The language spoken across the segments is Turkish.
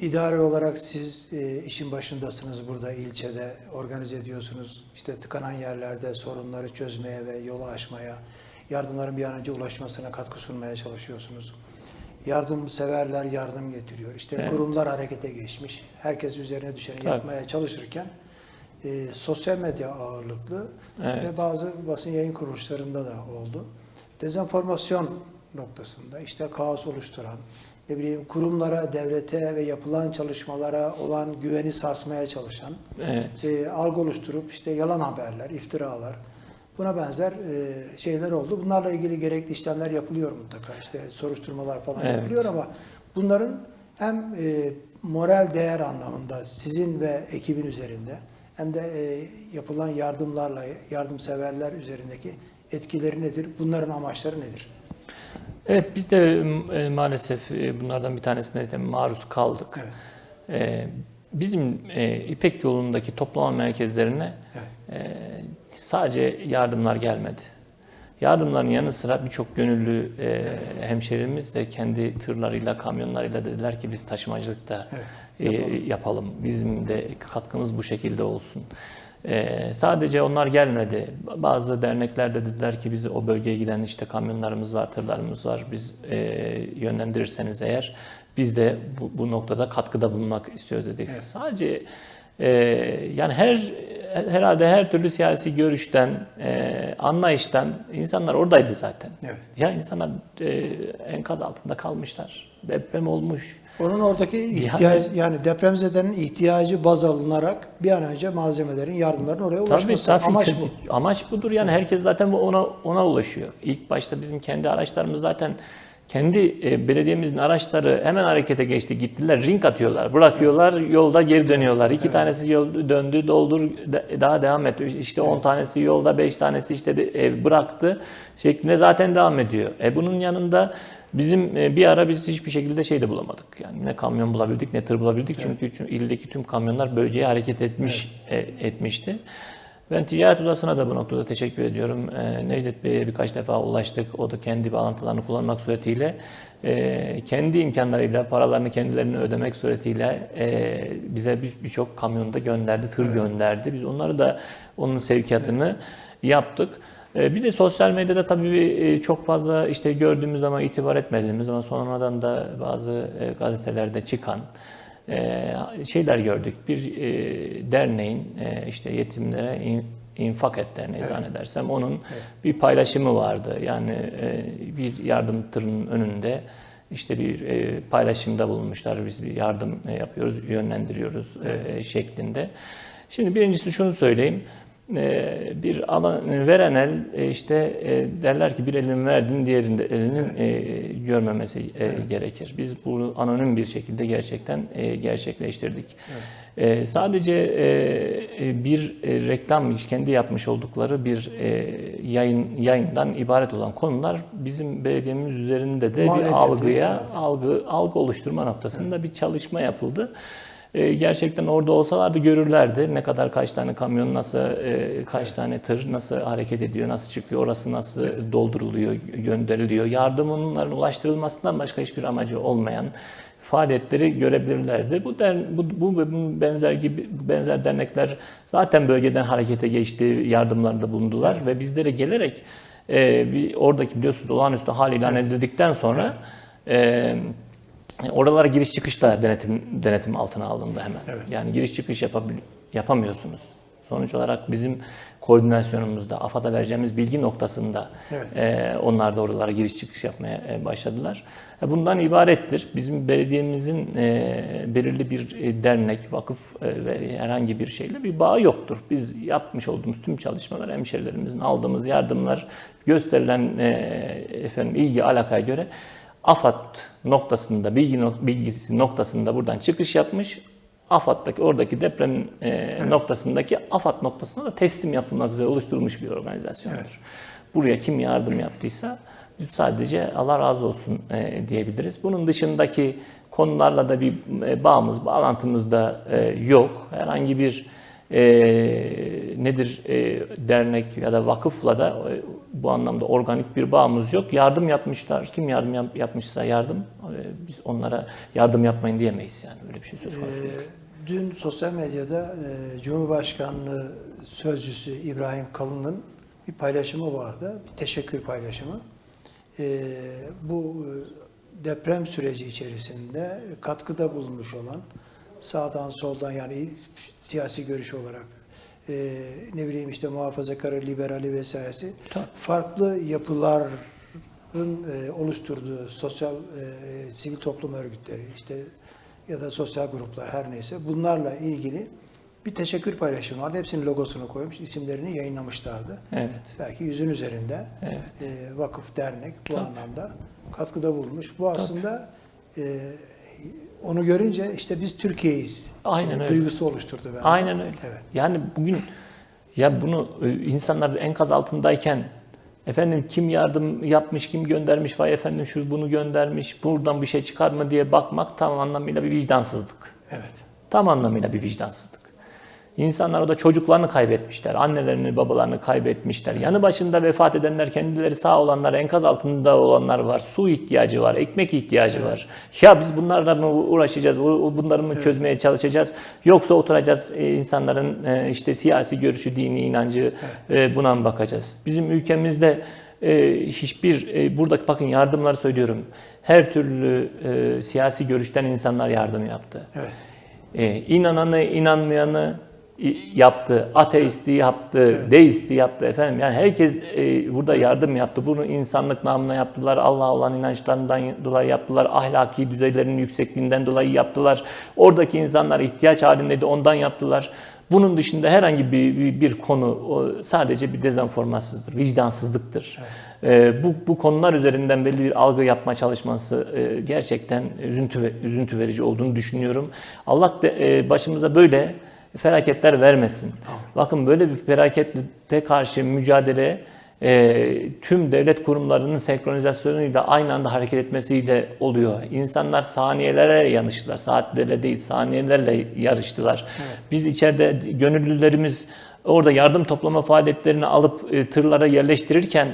İdari olarak siz e, işin başındasınız burada ilçede, organize ediyorsunuz. İşte tıkanan yerlerde sorunları çözmeye ve yolu aşmaya, yardımların bir an önce ulaşmasına katkı sunmaya çalışıyorsunuz. Yardımseverler yardım getiriyor. İşte Evet. kurumlar harekete geçmiş. Herkes üzerine düşeni Tabii. yapmaya çalışırken e, sosyal medya ağırlıklı Evet. ve bazı basın yayın kuruluşlarında da oldu. Dezenformasyon noktasında işte kaos oluşturan, ne bileyim kurumlara, devlete ve yapılan çalışmalara olan güveni sarsmaya çalışan, Evet. e, algı oluşturup işte yalan haberler, iftiralar, buna benzer e, şeyler oldu. Bunlarla ilgili gerekli işlemler yapılıyor mutlaka. İşte soruşturmalar falan Evet. yapılıyor ama bunların hem e, moral değer anlamında sizin ve ekibin üzerinde hem de e, yapılan yardımlarla, yardımseverler üzerindeki etkileri nedir? Bunların amaçları nedir? Evet biz de e, maalesef e, bunlardan bir tanesine de maruz kaldık. Evet. E, bizim e, İpek yolundaki toplama merkezlerine Evet. e, sadece yardımlar gelmedi. Yardımların yanı sıra birçok gönüllü e, hemşerimiz de kendi tırlarıyla, kamyonlarıyla dediler ki biz taşımacılıkta Evet, e, yapalım. yapalım. Bizim de katkımız bu şekilde olsun. E, sadece onlar gelmedi. Bazı dernekler de dediler ki biz o bölgeye giden işte kamyonlarımız var, tırlarımız var. Biz e, yönlendirirseniz eğer biz de bu, bu noktada katkıda bulunmak istiyoruz dedik. Evet. Sadece e, yani her herhalde her türlü siyasi görüşten, e, anlayıştan insanlar oradaydı zaten. Evet. Ya insanlar e, enkaz altında kalmışlar. Deprem olmuş. Onun oradaki ihtiyaç yani, depremzedenin ihtiyacı baz alınarak bir an önce malzemelerin, yardımların oraya ulaşması. tabii Amaç bu. Amaç budur yani herkes zaten ona ona ulaşıyor. İlk başta bizim kendi araçlarımız zaten kendi e, belediyemizin araçları hemen harekete geçti gittiler ring atıyorlar bırakıyorlar yolda geri dönüyorlar iki tanesi yol döndü doldur daha devam et işte 10 tanesi yolda 5 tanesi işte de, e, bıraktı şeklinde zaten devam ediyor. E bunun yanında bizim e, bir ara biz hiçbir şekilde şey de bulamadık yani ne kamyon bulabildik ne tır bulabildik çünkü tüm- ildeki tüm kamyonlar bölgeye hareket etmiş e, etmişti. Ben ticaret odasına da bu noktada teşekkür ediyorum. Ee, Necdet Bey'e birkaç defa ulaştık. O da kendi bağlantılarını kullanmak suretiyle e, kendi imkanlarıyla paralarını kendilerine ödemek suretiyle e, bize bir- birçok kamyonda gönderdi, tır gönderdi. Biz onları da onun sevkiyatını yaptık. E, Bir de sosyal medyada tabii e, çok fazla işte gördüğümüz zaman itibar etmediğimiz ama sonradan da bazı e, gazetelerde çıkan e, şeyler gördük. Bir derneğin işte yetimlere in- infak et derneği zannedersem onun bir paylaşımı vardı. Yani bir yardım tırının önünde işte bir paylaşımda bulunmuşlar. Biz bir yardım yapıyoruz, yönlendiriyoruz e, şeklinde. Şimdi birincisi şunu söyleyeyim. E, bir alan veren el e, işte e, derler ki bir elini verdin diğerinde elinin e, görmemesi e, gerekir. Biz bunu anonim bir şekilde gerçekten e, gerçekleştirdik. E, sadece e, e, bir e, reklam kendi yapmış oldukları bir e, yayın yayından ibaret olan konular bizim belediyemiz üzerinde de Mal bir algıya evet. algı algı oluşturma noktasında bir çalışma yapıldı. E, gerçekten orada olsalardı görürlerdi. Ne kadar kaç tane kamyon nasıl e, kaç tane tır nasıl hareket ediyor nasıl çıkıyor orası nasıl dolduruluyor gönderiliyor. Yardımların ulaştırılmasından başka hiçbir amacı olmayan faaliyetleri görebilirlerdi. Bu, der, bu, bu benzer gibi benzer dernekler zaten bölgeden harekete geçti, yardımlarda bulundular ve bizlere gelerek e, bir oradaki biliyorsunuz olağanüstü hal ilan edildikten sonra e, oralara giriş çıkış da denetim denetim altına alındı hemen. Evet. Yani giriş çıkış yapamıyorsunuz. Sonuç olarak bizim koordinasyonumuzda, AFAD'a vereceğimiz bilgi noktasında Evet. e, onlar da oralara giriş çıkış yapmaya e, başladılar. E, Bundan ibarettir. Bizim belediyemizin e, belirli bir e, dernek, vakıf e, ve herhangi bir şeyle bir bağı yoktur. Biz yapmış olduğumuz tüm çalışmalar, hemşerilerimizin aldığımız yardımlar, gösterilen e, efendim ilgi alakaya göre AFAD noktasında, bilgi nok- bilgisi noktasında buradan çıkış yapmış. AFAD'daki oradaki deprem e, noktasındaki AFAD noktasına da teslim yapılmak üzere oluşturulmuş bir organizasyondur. Buraya kim yardım yaptıysa sadece Allah razı olsun e, diyebiliriz. Bunun dışındaki konularla da bir e, bağımız, bağlantımız da e, yok. Herhangi bir e, nedir e, dernek ya da vakıfla da e, bu anlamda organik bir bağımız yok. Yardım yapmışlar. Kim yardım yap- yapmışsa yardım e, biz onlara yardım yapmayın diyemeyiz yani öyle bir şey söz konusu. Değil. dün sosyal medyada e, Cumhurbaşkanlığı Sözcüsü İbrahim Kalın'ın bir paylaşımı vardı. Bir teşekkür paylaşımı. Ee, bu e, deprem süreci içerisinde katkıda bulunmuş olan sağdan soldan yani siyasi görüş olarak e, ne bileyim işte muhafazakar, liberali vesairesi Tabii. farklı yapıların e, oluşturduğu sosyal e, sivil toplum örgütleri işte ya da sosyal gruplar her neyse bunlarla ilgili bir teşekkür paylaşımı vardı. Hepsinin logosunu koymuş, isimlerini yayınlamışlardı. Evet. Belki yüzün üzerinde Evet. e, vakıf, dernek bu anlamda katkıda bulunmuş. Bu aslında e, onu görünce işte biz Türkiye'yiz Aynen e, öyle. duygusu oluşturdu bende. Aynen öyle. Evet. Yani bugün ya bunu e, insanlar enkaz altındayken efendim kim yardım yapmış, kim göndermiş, vay efendim şu bunu göndermiş, buradan bir şey çıkar mı diye bakmak tam anlamıyla bir vicdansızlık. Evet. Tam anlamıyla bir vicdansızlık. İnsanlar orada çocuklarını kaybetmişler, annelerini, babalarını kaybetmişler. Yanı başında vefat edenler, kendileri sağ olanlar, enkaz altında olanlar var. Su ihtiyacı var, ekmek ihtiyacı var. Ya biz bunlarla mı uğraşacağız, bunları mı çözmeye çalışacağız? Yoksa oturacağız e, insanların e, işte siyasi görüşü, dini inancı e, buna mı bakacağız? Bizim ülkemizde hiçbir, buradaki bakın yardımları söylüyorum. Her türlü siyasi görüşten insanlar yardım yaptı. Evet. E, inananı, inanmayanı yaptı, ateisti yaptı, deisti yaptı efendim. Yani herkes e, burada yardım yaptı. Bunu insanlık namına yaptılar. Allah'a olan inançlarından dolayı yaptılar. Ahlaki düzeylerinin yüksekliğinden dolayı yaptılar. Oradaki insanlar ihtiyaç halindeydi, ondan yaptılar. Bunun dışında herhangi bir, bir, bir konu sadece bir dezenformasyondur, vicdansızlıktır. E, bu, bu konular üzerinden belli bir algı yapma çalışması e, gerçekten üzüntü, üzüntü verici olduğunu düşünüyorum. Allah de, e, başımıza böyle felaketler vermesin. Bakın böyle bir felakete karşı mücadele e, tüm devlet kurumlarının senkronizasyonuyla aynı anda hareket etmesiyle oluyor. İnsanlar saniyelerle yanıştılar. Saatlerle değil saniyelerle yarıştılar. Biz içeride gönüllülerimiz orada yardım toplama faaliyetlerini alıp e, tırlara yerleştirirken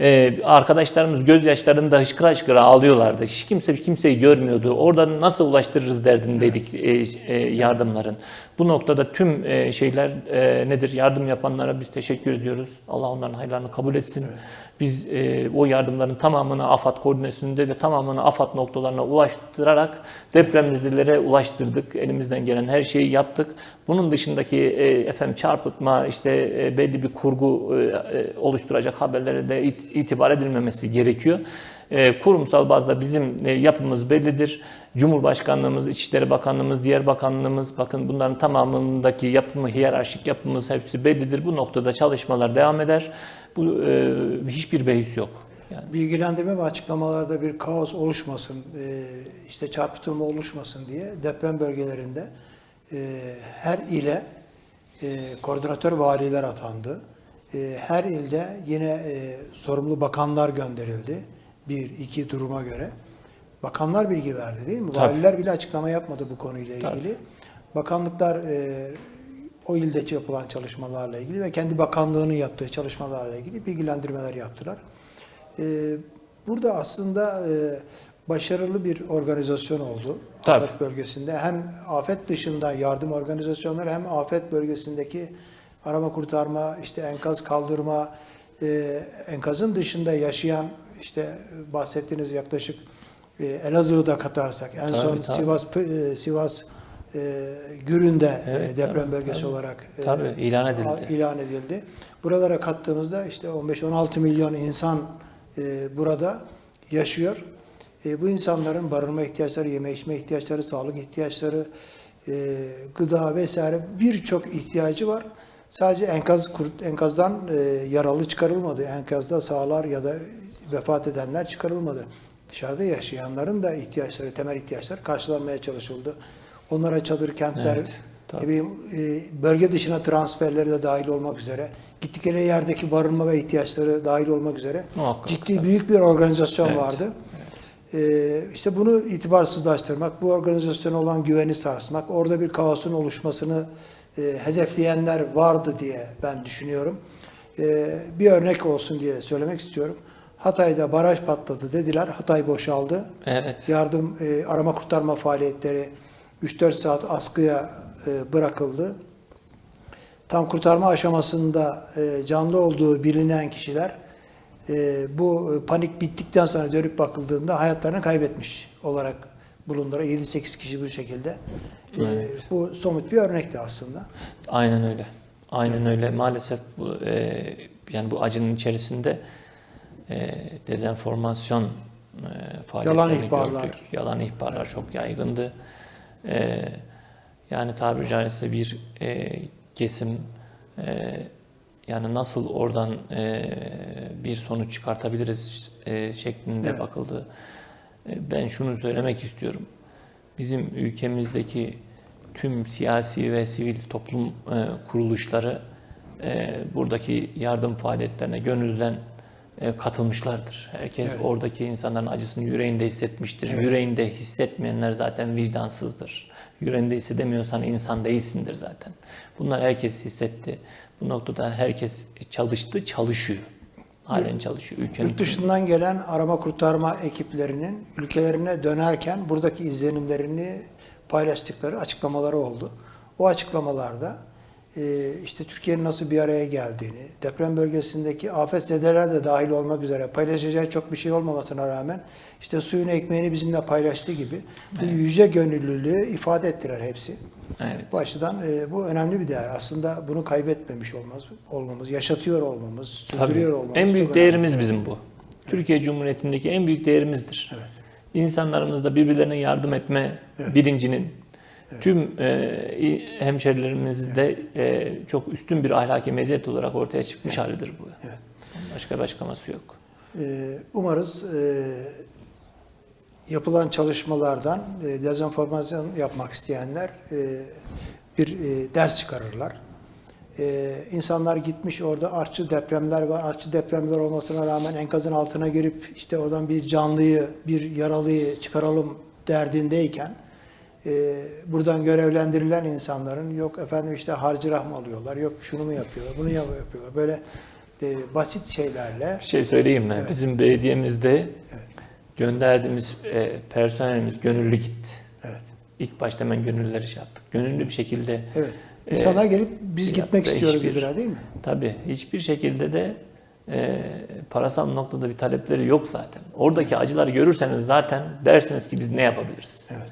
ee, arkadaşlarımız gözyaşlarında hışkıra hışkıra ağlıyorlardı. Hiç kimse kimseyi görmüyordu. Orada nasıl ulaştırırız derdindeydik e, e, yardımların. Bu noktada tüm e, şeyler e, nedir? Yardım yapanlara biz teşekkür ediyoruz. Allah onların hayırlarını kabul etsin. Biz e, o yardımların tamamını AFAD koordinasyonunda ve tamamını AFAD noktalarına ulaştırarak depremzedelere ulaştırdık. Elimizden gelen her şeyi yaptık. Bunun dışındaki e, efendim çarpıtma işte e, belli bir kurgu e, e, oluşturacak haberlere de it- itibar edilmemesi gerekiyor. E, kurumsal bazda bizim e, yapımız bellidir. Cumhurbaşkanlığımız, İçişleri Bakanlığımız, diğer bakanlığımız bakın bunların tamamındaki yapımı, hiyerarşik yapımız hepsi bellidir. Bu noktada çalışmalar devam eder. Bu e, hiçbir behis yok. Yani bilgilendirme ve açıklamalarda bir kaos oluşmasın, işte çarpıtılma oluşmasın diye deprem bölgelerinde her ile koordinatör valiler atandı. Her ilde yine sorumlu bakanlar gönderildi. Bir, iki duruma göre. Bakanlar bilgi verdi değil mi? Tabii. Valiler bile açıklama yapmadı bu konuyla Tabii. ilgili. Bakanlıklar e, o ilde yapılan çalışmalarla ilgili ve kendi bakanlığının yaptığı çalışmalarla ilgili bilgilendirmeler yaptılar. Ee, Burada aslında e, başarılı bir organizasyon oldu Tabii. afet bölgesinde. Hem afet dışında yardım organizasyonları hem afet bölgesindeki arama kurtarma, işte enkaz kaldırma, e, enkazın dışında yaşayan işte bahsettiğiniz yaklaşık e, Elazığ'da katarsak en Tabii, son tabii. Sivas e, Sivas e, Gürün'de e, Evet, deprem tabii, bölgesi tabii. olarak e, Tabii, ilan edildi. ilan edildi. Buralara kattığımızda işte 15-16 milyon insan e, burada yaşıyor. E, bu insanların barınma ihtiyaçları, yeme içme ihtiyaçları, sağlık ihtiyaçları, e, gıda vesaire birçok ihtiyacı var. Sadece enkaz enkazdan e, yaralı çıkarılmadı. Enkazda sağlar ya da vefat edenler çıkarılmadı. Dışarıda yaşayanların da ihtiyaçları, temel ihtiyaçları karşılanmaya çalışıldı. Onlara çadır kentler, Evet, tabii. ne bileyim, e, bölge dışına transferleri de dahil olmak üzere, gittikleri yerdeki barınma ve ihtiyaçları dahil olmak üzere Muhakkak, ciddi tabii. büyük bir organizasyon Evet, vardı. Ee, işte bunu itibarsızlaştırmak, bu organizasyona olan güveni sarsmak, orada bir kaosun oluşmasını e, hedefleyenler vardı diye ben düşünüyorum. E, bir örnek olsun diye söylemek istiyorum. Hatay'da baraj patladı dediler. Hatay boşaldı. Evet. Yardım e, arama kurtarma faaliyetleri 3-4 saat askıya e, bırakıldı. Tam kurtarma aşamasında e, canlı olduğu bilinen kişiler e, bu e, panik bittikten sonra dönüp bakıldığında hayatlarını kaybetmiş olarak bulundular. 7-8 kişi bu şekilde. E, Bu somut bir örnekti aslında. Aynen öyle. Aynen öyle. Maalesef bu e, yani bu acının içerisinde e, dezenformasyon e, faaliyetlerini Yalan ihbarlar. gördük. Yalan ihbarlar çok yaygındı. E, yani tabiri caizse bir e, kesim e, yani nasıl oradan e, bir sonuç çıkartabiliriz e, şeklinde Evet. bakıldı. E, ben şunu söylemek istiyorum. Bizim ülkemizdeki tüm siyasi ve sivil toplum e, kuruluşları e, buradaki yardım faaliyetlerine gönülden katılmışlardır. Herkes Evet. oradaki insanların acısını yüreğinde hissetmiştir. Evet. Yüreğinde hissetmeyenler zaten vicdansızdır. Yüreğinde hissedemiyorsan insan değilsindir zaten. Bunlar herkes hissetti. Bu noktada herkes çalıştı, çalışıyor. Halen çalışıyor. Ülkenin Yurt dışından gelen arama kurtarma ekiplerinin ülkelerine dönerken buradaki izlenimlerini paylaştıkları açıklamaları oldu. O açıklamalarda e, işte Türkiye'nin nasıl bir araya geldiğini, deprem bölgesindeki afetzedeler de dahil olmak üzere paylaşacağı çok bir şey olmamasına rağmen işte suyun ekmeğini bizimle paylaştığı gibi bu yüce gönüllülüğü ifade ettiler hepsi. Evet. Bu açıdan e, bu önemli bir değer. Aslında bunu kaybetmemiş olmamız, olmamız, yaşatıyor olmamız, Tabii. sürdürüyor olmamız. En büyük önemli. değerimiz bizim bu. Türkiye Cumhuriyeti'ndeki en büyük değerimizdir. Evet. İnsanlarımızda birbirlerine yardım etme Evet. bilincinin tüm e, hemşerilerimizde e, çok üstün bir ahlaki meziyet olarak ortaya çıkmış halidir bu. Evet. Başka başkaması yok. Ee, Umarız e, yapılan çalışmalardan e, dezenformasyon yapmak isteyenler e, bir e, ders çıkarırlar. E, İnsanlar gitmiş orada artçı depremler var. Artçı depremler olmasına rağmen enkazın altına girip işte oradan bir canlıyı, bir yaralıyı çıkaralım derdindeyken e, buradan görevlendirilen insanların yok efendim işte harcırah mı alıyorlar, yok şunu mu yapıyorlar, bunu yap- yapıyorlar. Böyle e, basit şeylerle Bir şey söyleyeyim mi? Bizim belediyemizde gönderdiğimiz e, personelimiz gönüllü gitti. evet. İlk başta hemen gönüllüler iş yaptık. Gönüllü bir şekilde Evet. Ee, İnsanlar gelip biz gitmek istiyoruz hiçbir- dediler değil mi? Tabii hiçbir şekilde de e, parasal noktada bir talepleri yok zaten. Oradaki acıları görürseniz zaten dersiniz ki biz ne yapabiliriz? Evet.